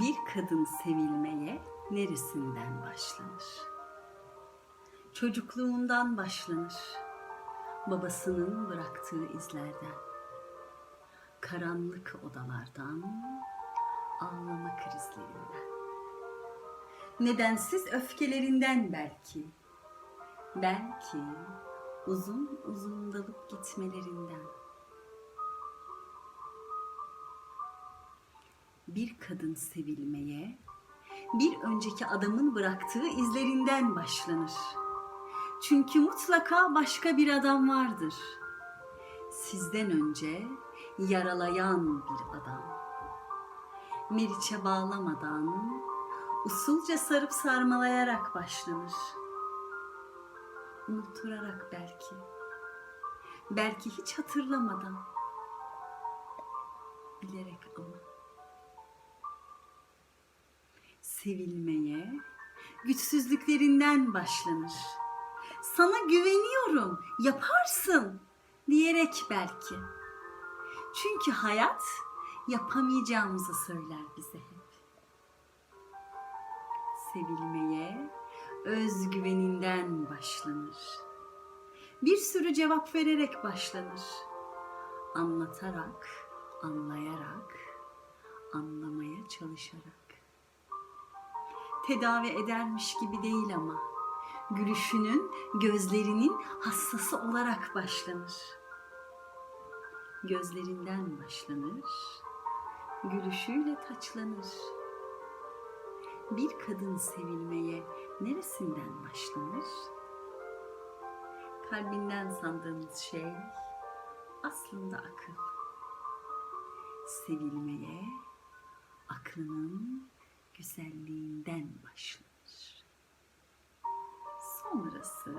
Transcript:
Bir kadın sevilmeye neresinden başlanır? Çocukluğundan başlanır. Babasının bıraktığı izlerden. Karanlık odalardan, ağlama krizlerinden. Nedensiz öfkelerinden belki. Belki uzun uzun dalıp gitmelerinden. Bir kadın sevilmeye bir önceki adamın bıraktığı izlerinden başlanır. Çünkü mutlaka başka bir adam vardır. Sizden önce yaralayan bir adam. Meriç'e bağlamadan usulca sarıp sarmalayarak başlanır. Unutturarak belki. Belki hiç hatırlamadan. Bilerek ama. Sevilmeye güçsüzlüklerinden başlanır. Sana güveniyorum, yaparsın diyerek belki. Çünkü hayat yapamayacağımızı söyler bize hep. Sevilmeye özgüveninden başlanır. Bir sürü cevap vererek başlanır. Anlatarak, anlayarak, anlamaya çalışarak tedavi edermiş gibi değil ama gülüşünün, gözlerinin hassası olarak başlanır. Gözlerinden başlanır, gülüşüyle taçlanır. Bir kadın sevilmeye neresinden başlanır? Kalbinden sandığımız şey aslında akıl. Sevilmeye aklının güzelliğinden başlanır. Sonrası